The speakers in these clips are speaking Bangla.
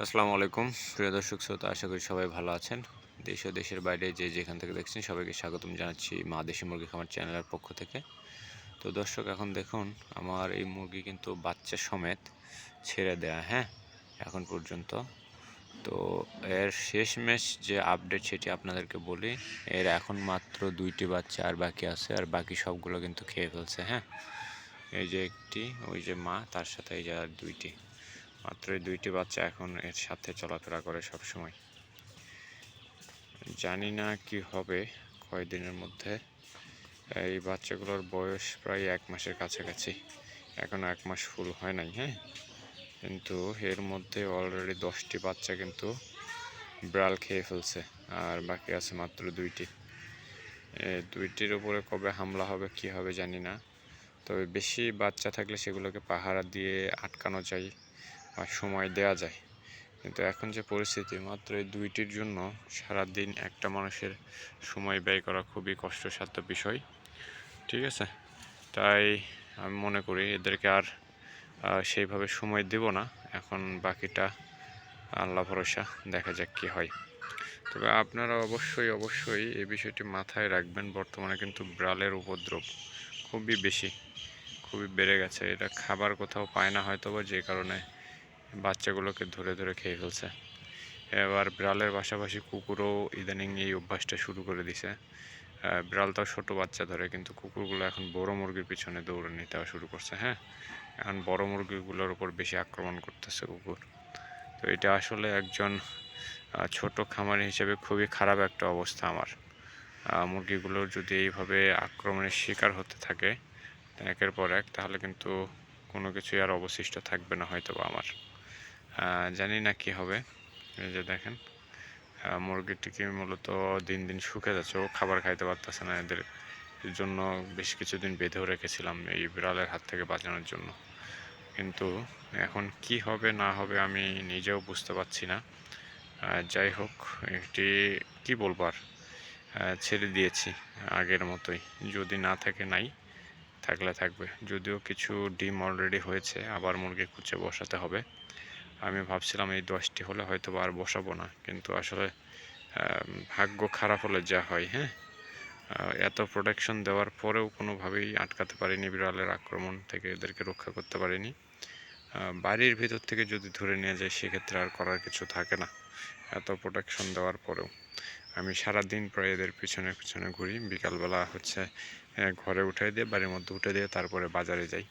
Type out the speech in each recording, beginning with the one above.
আসসালামু আলাইকুম। প্রিয় দর্শক শ্রোতা, আশা করি সবাই ভালো আছেন। দেশ ও দেশের বাইরে যে যেখান থেকে দেখছেন সবাইকে স্বাগতম জানাচ্ছি মা দেশি মুরগি খামার চ্যানেলের পক্ষ থেকে। তো দর্শক, এখন দেখুন, আমার এই মুরগি কিন্তু বাচ্চা সমেত ছেড়ে দেয়া হ্যাঁ এখন পর্যন্ত। তো এর শেষ শেষমেশ যে আপডেট সেটি আপনাদেরকে বলি, এর এখন মাত্র দুইটি বাচ্চা আর বাকি আছে, আর বাকি সবগুলো কিন্তু খেয়ে ফেলছে হ্যাঁ। এই যে একটি, ওই যে মা, তার সাথে এই যে দুইটি। মাত্র এই দুইটি বাচ্চা এখন এর সাথে চলাফেরা করে সব সময় জানি না কি হবে কয়দিনের মধ্যে। এই বাচ্চাগুলোর বয়স প্রায় এক মাসের কাছাকাছি। এখনও এক মাস ফুল হয় নাই হ্যাঁ? কিন্তু এর মধ্যে অলরেডি দশটি বাচ্চা কিন্তু ব্রাল খেয়ে ফেলছে, আর বাকি আছে মাত্র দুইটি। দুইটির উপরে কবে হামলা হবে, কি হবে জানি না। তবে বেশি বাচ্চা থাকলে সেগুলোকে পাহারা দিয়ে আটকানো যায়। সময় দেয়া যায়। কিন্তু এখন যে পরিস্থিতি, মাত্র এই দুইটির জন্য সারা দিন একটা মানুষের সময় ব্যয় করা খুবই কষ্টসাধ্য বিষয়। ঠিক আছে? তাই আমি মনে করি এদেরকে আর সেইভাবে সময় দেব না। এখন বাকিটা আল্লাহ ভরসা, দেখা যাক কী হয়। তবে আপনারা অবশ্যই অবশ্যই এই বিষয়টি মাথায় রাখবেন, বর্তমানে কিন্তু ব্রালের উপদ্রব খুবই বেশি, খুবই বেড়ে গেছে। এটা খাবার কোথাও পায় না হয়তো বা যে কারণে বাচ্চাগুলোকে ধরে ধরে খেয়ে ফেলছে। এবার বিড়ালের পাশাপাশি কুকুরও ইদানিং এই অভ্যাসটা শুরু করে দিছে। বিড়ালটাও ছোটো বাচ্চা ধরে, কিন্তু কুকুরগুলো এখন বড় মুরগির পিছনে দৌড়ে নিতে শুরু করছে হ্যাঁ? এখন বড় মুরগিগুলোর উপর বেশি আক্রমণ করতেছে কুকুর। তো এটা আসলে একজন ছোট খামারি হিসেবে খুবই খারাপ একটা অবস্থা আমার। মুরগিগুলোর যদি এইভাবে আক্রমণের শিকার হতে থাকে, একের পর এক, তাহলে কিন্তু কোনো কিছুই আর অবশিষ্ট থাকবে না হয়তো আমার। জানি না কি হবে। যে দেখেন মুরগিটিকে মূলত দিন দিন শুকে যাচ্ছে, ও খাবার খাইতে পারতেছে না। এদের জন্য বেশ কিছুদিন বেঁধেও রেখেছিলাম এই বিড়ালের হাত থেকে বাঁচানোর জন্য। কিন্তু এখন কি হবে, না হবে, আমি নিজেও বুঝতে পারছি না। যাই হোক একটি কি বলব আর ছেড়ে দিয়েছি আগের মতোই। যদি না থাকে, নাই, থাকলে থাকবে। যদিও কিছু ডিম অলরেডি হয়েছে, আবার মুরগি খুঁজে বসাতে হবে। আমি ভাবছিলাম এই দশটি হলে হয়তো আর বসাবো না, কিন্তু আসলে ভাগ্য খারাপ হলে যা হয় হ্যাঁ? এত প্রোটেকশন দেওয়ার পরেও কোনোভাবেই আটকাতে পারিনি বিড়ালের আক্রমণ থেকে, এদেরকে রক্ষা করতে পারিনি। বাড়ির ভিতর থেকে যদি ধরে নিয়ে যায় সেক্ষেত্রে আর করার কিছু থাকে না, এত প্রোটেকশন দেওয়ার পরেও। আমি সারা দিন প্রায় এদের পিছনে পিছনে ঘুরি, বিকালবেলা হচ্ছে ঘরে উঠে দিয়ে, বাড়ির মধ্যে উঠে দিয়ে তারপরে বাজারে যাই।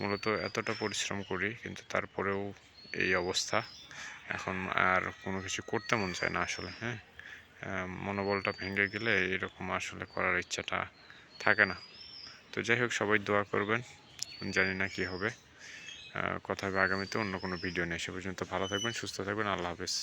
মূলত এতটা পরিশ্রম করি, কিন্তু তারপরেও এই অবস্থা। এখন আর কোনো কিছু করতে মন চায় না আসলে হ্যাঁ? মনোবলটা ভেঙে গেলে এরকম আসলে করার ইচ্ছাটা থাকে না। তো যাই হোক, সবাই দোয়া করবেন, জানি না কী হবে। কথা হবে আগামীতে অন্য কোনো ভিডিও নেই সে পর্যন্ত ভালো থাকবেন, সুস্থ থাকবেন, আল্লাহ হাফেজ।